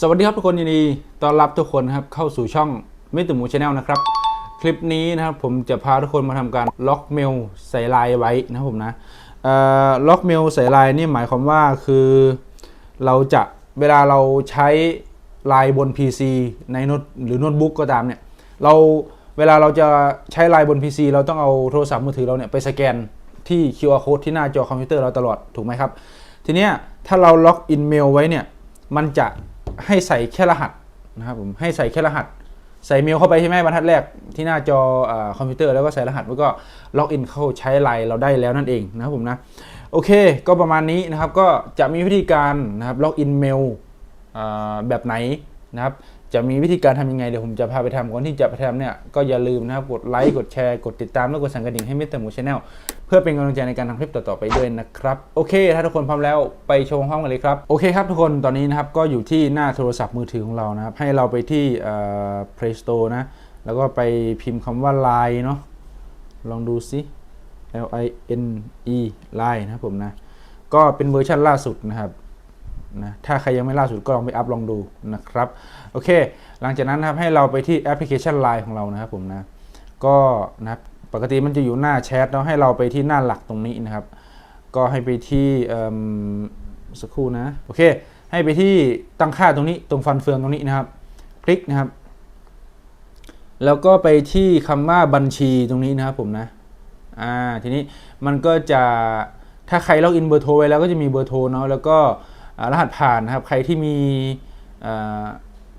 สวัสดีครับทุกคนยินดีต้อนรับทุกคนครับเข้าสู่ช่องมิตรหมูชาแนลนะครับ คลิปนี้นะครับผมจะพาทุกคนมาทำการล็อกเมลใส่ลน์ไว้นะครับผมนะล็อกเมลใส่ลน์นี่หมายความว่าคือเราจะเวลาเราใช้ลน์บน PC ในโน้ตหรือโน้ตบุ๊กก็ตามเนี่ยเราเวลาเราจะใช้ลน์บน PC เราต้องเอาโทรศัพท์มือถือเราเนี่ยไปสแกนที่ QR code ที่หน้าจอคอมพิวเตอร์เราตลอดถูกไหมครับ ทีเนี้ยถ้าเราล็อกอินเมลไว้เนี่ยมันจะ ให้ใส่แค่รหัสนะครับผมให้ใส่แค่รหัส ใส่เมลเข้าไปใช่ไหมบรรทัดแรกที่หน้าจออคอมพิวเตอร์แล้วก็ใส่รหัสแล้วก็ล็อกอินเข้าใช้ไลน์เราได้แล้วนั่นเองนะครับผมนะโอเค ก็ประมาณนี้นะครับก็จะมีวิธีการนะครับล็อกอินเมลแบบไหนนะครับ จะมีวิธีการทำยังไงเดี๋ยวผมจะพาไปทำก่อนที่จะไปทำเนี่ยก็อย่าลืมนะครับกดไลค์กดแชร์กดติดตามแล้วกดสั่นกระดิ่งให้มิสเตอร์หมูชาแนลเพื่อเป็นกำลังใจในการทำคลิปต่อๆไปด้วยนะครับโอเค ถ้าทุกคนพร้อมแล้วไปชมพร้อมกันเลยครับโอเคครับทุกคนตอนนี้นะครับก็อยู่ที่หน้าโทรศัพท์มือถือของเรานะครับให้เราไปที่เอ่อ Play Store นะแล้วก็ไปพิมพ์คำว่า Line เนาะลองดูสิ L I N E Line นะครับผมนะก็เป็นเวอร์ชันล่าสุดนะครับ นะถ้าใครยังไม่ล่าสุดก็ลองไปอัพลองดูนะครับโอเค หลังจากนั้นนะครับให้เราไปที่แอปพลิเคชัน Line ของเรานะครับผมนะก็นะครับปกติมันจะอยู่หน้าแชทเนาะให้เราไปที่หน้าหลักตรงนี้นะครับ ก็ให้ไปที่สักครู่นะโอเค ให้ไปที่ตั้งค่าตรงนี้ตรงฟันเฟืองตรงนี้นะครับ คลิกนะครับ แล้วก็ไปที่คำว่าบัญชีตรงนี้นะครับผมนะอ่าทีนี้มันก็จะถ้าใครล็อกอินเบอร์โทรไว้แล้วก็จะมีเบอร์โทรเนาะแล้วก็ รหัสผ่านนะครับ ใครที่มี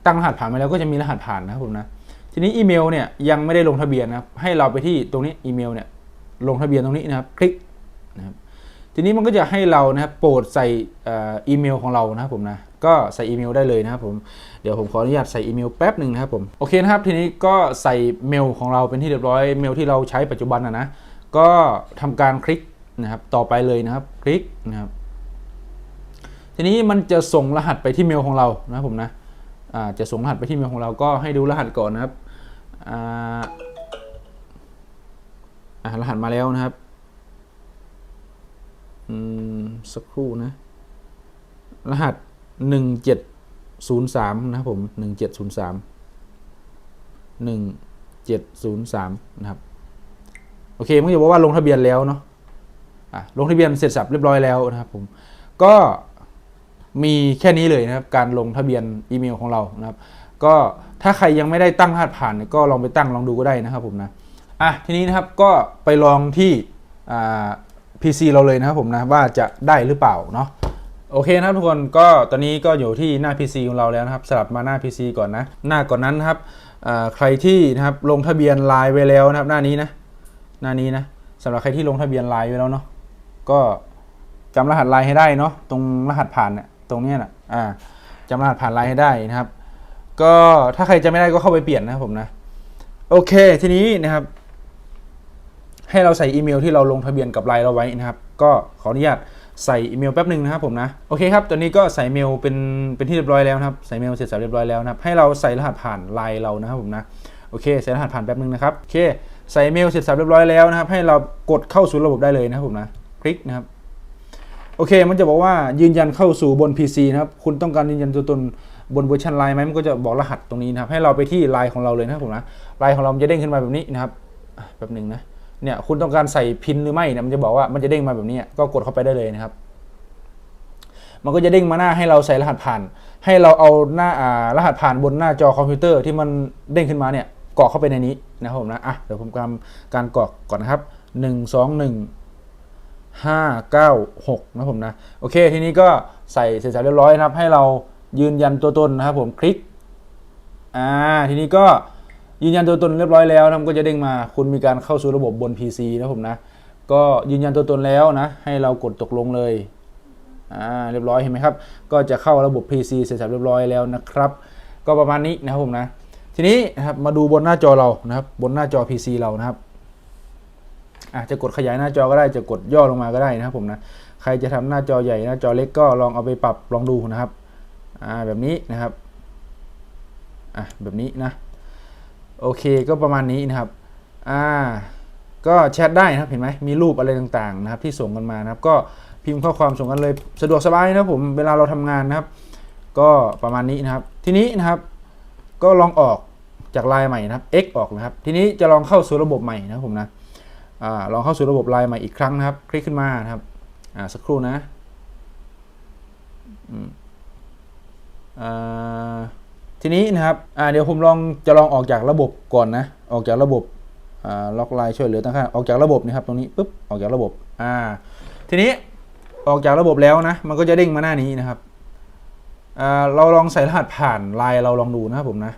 ตั้งรหัสผ่านไปแล้วก็จะมีรหัสผ่านนะครับผมนะ ทีนี้อีเมลเนี่ยยังไม่ได้ลงทะเบียนนะครับ ให้เราไปที่ตรงนี้อีเมลเนี่ยลงทะเบียนตรงนี้นะครับ คลิกนะครับทีนี้มันก็จะให้เรานะครับโปรดใส่อีเมลของเรานะครับผมนะก็ใส่อีเมลได้เลยนะครับผมเดี๋ยวผมขออนุญาตใส่อีเมลแป๊บหนึ่งนะครับผมโอเคนะครับทีนี้ก็ใส่เมลของเราเป็นที่เรียบร้อยเมลที่เราใช้ปัจจุบันนะนะก็ทำการคลิกนะครับต่อไปเลยนะครับ คลิกนะครับ ทีนี้มันจะส่งรหัสไปที่เมลของเรานะครับผมนะจะส่งรหัสไปที่เมลของเราก็ให้ดูรหัสก่อนนะครับรหัสมาแล้วนะครับสักครู่นะ รหัสหนึ่งเจ็ดศูนย์สามนะครับผมหนึ่งเจ็ดศูนย์สามหนึ่งเจ็ดศูนย์สามนะครับ โอเคมันจะบอกว่าลงทะเบียนแล้วเนาะะลงทะเบียนเสร็จสับเรียบร้อยแล้วนะครับผม ก็ มีแค่นี้เลยนะครับการลงทะเบียนอีเมลของเรานะครับก็ถ้าใครยังไม่ได้ตั้งรหัสผ่านก็ลองไปตั้งลองดูก็ได้นะครับผมนะอะทีนี้นะครับก็ไปลองที่อ่า PC เราเลยนะครับผมนะว่าจะได้หรือเปล่าเนาะโอเคนะครับทุกคนก็ตอนนี้ก็อยู่ที่หน้า PC ของเราแล้วนะครับสลับมาหน้า PC ก่อนนะ หน้าก่อนนั้นนะครับอ่าใครที่นะครับลงทะเบียนไลน์ไว้แล้วนะครับ หน้านี้นะหน้านี้นะสำหรับใครที่ลงทะเบียนไลน์ไว้แล้วเนาะก็จำรหัสไลน์ให้ได้เนาะตรงรหัสผ่านเนี่ย ตรงนี้นะอ่าจำรหัสผ่านไลน์ให้ได้นะครับ ก็ถ้าใครจะไม่ได้ก็เข้าไปเปลี่ยนนะครับผมนะ โอเคทีนี้นะครับ ให้เราใส่อีเมลที่เราลงทะเบียนกับไลน์เราไว้นะครับ ก็ขออนุญาตใส่อีเมลแป๊บหนึ่งนะครับผมนะโอเคครับตอนนี้ก็ใส่เมลเป็นเป็นที่เรียบร้อยแล้วนะครับใส่เมลเสร็จสับเรียบร้อยแล้วนะครับให้เราใส่รหัสผ่านไลน์เรานะครับผมนะโอเคใส่รหัสผ่านแป๊บหนึ่งนะครับโอเคใส่เมลเสร็จสับเรียบร้อยแล้วนะครับ ให้เรากดเข้าสู่ระบบได้เลยนะครับผมนะคลิกนะครับ โอเค มันจะบอกว่ายืนยันเข้าสู่บน PC นะครับ คุณต้องการยืนยันตัวตนบนเวอร์ชันไลน์ไหมมันก็จะบอกรหัสตรงนี้นะครับ ให้เราไปที่ไลน์ของเราเลยนะครับผมนะ ไลน์ของเราจะเด้งขึ้นมาแบบนี้นะครับแป๊บหนึ่งนะ เนี่ยคุณต้องการใส่พินหรือไม่เนี่ยมันจะบอกว่ามันจะเด้งมาแบบนี้ ก็กดเข้าไปได้เลยนะครับ มันก็จะเด้งมาหน้าให้เราใส่รหัสผ่าน ให้เราเอาหน้าารหัสผ่านบนหน้าจอคอมพิวเตอร์ที่มันเด้งขึ้นมาเนี่ยกรอกเข้าไปในนี้นะครับผมนะ อะ เดี๋ยวผมทำการกรอกก่อนนะครับหนึ่ง สองหนึ่งห้าเก้าหกนะผมนะ โอเค ทีนี้ก็ใส่เสร็จสับเรียบร้อยนะครับ ให้เรายืนยันตัวตนนะครับผมคลิกอ่าทีนี้ก็ยืนยันตัวตนเรียบร้อยแล้วนะมันก็จะเด้งมา คุณมีการเข้าสู่ระบบบน PC นะผมนะ ก็ยืนยันตัวตนแล้วนะ ให้เรากดตกลงเลยอ่าเรียบร้อยเห็นไหมครับ ก็จะเข้าระบบ PC เสร็จสับเรียบร้อยแล้วนะครับ ก็ประมาณนี้นะครับผมนะ ทีนี้นะครับมาดูบนหน้าจอเรานะครับ บนหน้าจอ PC เรานะครับ อาจจะกดขยายหน้าจอก็ได้จะกดย่อลงมาก็ได้นะครับผมนะใครจะทำหน้าจอใหญ่หน้าจอเล็กก็ลองเอาไปปรับลองดูนะครับอ่าแบบนี้นะครับอะแบบนี้นะโอเคก็ประมาณนี้นะครับอ่าก็แชทได้นะครับเห็นไหมมีรูปอะไรต่างๆนะครับที่ส่งกันมานะครับ ก็พิมพ์ข้อความส่งกันเลยสะดวกสบายนะผมเวลาเราทำงานนะครับ ก็ประมาณนี้นะครับ ทีนี้นะครับ ก็ลองออกจากไลน์ใหม่นะครับ X ออกนะครับ ทีนี้จะลองเข้าสู่ระบบใหม่นะครับผมนะ ลองเข้าสู่ระบบไลน์ใหม่อีกครั้งนะครับ คลิกขึ้นมานะครับสักครู่นะทีนี้นะครับเดี๋ยวผมลองจะลองออกจากระบบก่อนนะ ออกจากระบบล็อกไลน์ช่วยเหลือตั้งค่าออกจากระบบนะครับตรงนี้ปุ๊บออกจากระบบอ่าทีนี้ออกจากระบบแล้วนะมันก็จะเด้งมาหน้านี้นะครับเราลองใส่รหัสผ่านไลน์เราลองดูนะครับผมนะ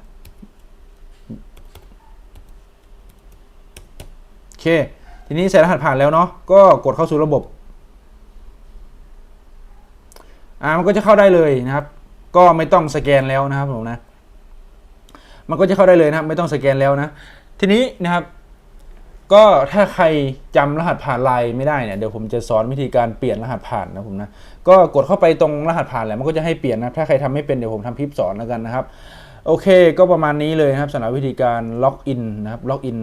โอเค ทีนี้ใส่รหัสผ่านแล้วเนาะก็กดเข้าสู่ระบบอ่ามันก็จะเข้าได้เลยนะครับ ก็ไม่ต้องสแกนแล้วนะครับผมนะมันก็จะเข้าได้เลยนะครับ ไม่ต้องสแกนแล้วนะ ทีนี้นะครับ ก็ถ้าใครจำรหัสผ่านไลน์ไม่ได้เนี่ยเดี๋ยวผมจะสอนวิธีการเปลี่ยนรหัสผ่านนะผมนะก็กดเข้าไปตรงรหัสผ่านแหละมันก็จะให้เปลี่ยนนะถ้าใครทำไม่เป็นเดี๋ยวผมทำคลิปสอนแล้วกันนะครับโอเค ก็ประมาณนี้เลยนะครับสำหรับวิธีการล็อกอินนะครับล็อกอิน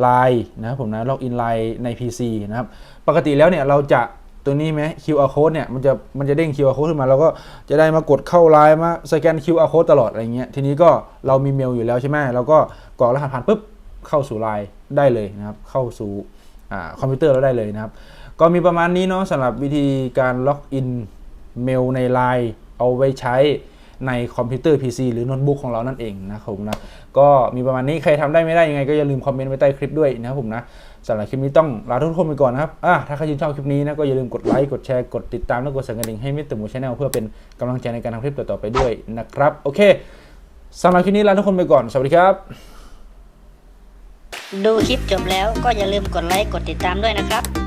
ไลน์นะครับผมนะล็อกอินไลน์ใน PC นะครับปกติแล้วเนี่ยเราจะตัวนี้ไหม QR code เนี่ยมันจะมันจะเด้ง QR code ขึ้นมาแล้วก็จะได้มากดเข้าไลน์มาสแกน QR code ตลอดอะไรเงี้ยทีนี้ก็เรามีเมลอยู่แล้วใช่ไหมเราก็กรอกรหัสผ่านปุ๊บเข้าสู่ไลน์ได้เลยนะครับเข้าสู่คอมพิวเตอร์เราได้เลยนะครับ ก็มีประมาณนี้เนาะสำหรับวิธีการล็อกอินเมลในไลน์เอาไว้ใช้ ในคอมพิวเตอร์ PC หรือโน้ตบุ๊กของเรานั่นเองนะครับผมนะก็มีประมาณนี้ใครทำได้ไม่ได้ยังไงก็อย่าลืมคอมเมนต์ไว้ใต้คลิปด้วยนะครับผมนะสำหรับคลิปนี้ต้องลาทุกคนไปก่อนนะครับอะถ้าใครชื่นชอบคลิปนี้นะก็อย่าลืมกดไลค์กดแชร์กดติดตามและกดสั่นกระดิ่งให้มิสเตอร์มูชาแนลเพื่อเป็นกำลังใจในการทำคลิปต่อๆไปด้วยนะครับโอเคสำหรับคลิปนี้ลาทุกคนไปก่อนสวัสดีครับ ดูคลิปจบแล้วก็อย่าลืมกดไลค์กดติดตามด้วยนะครับ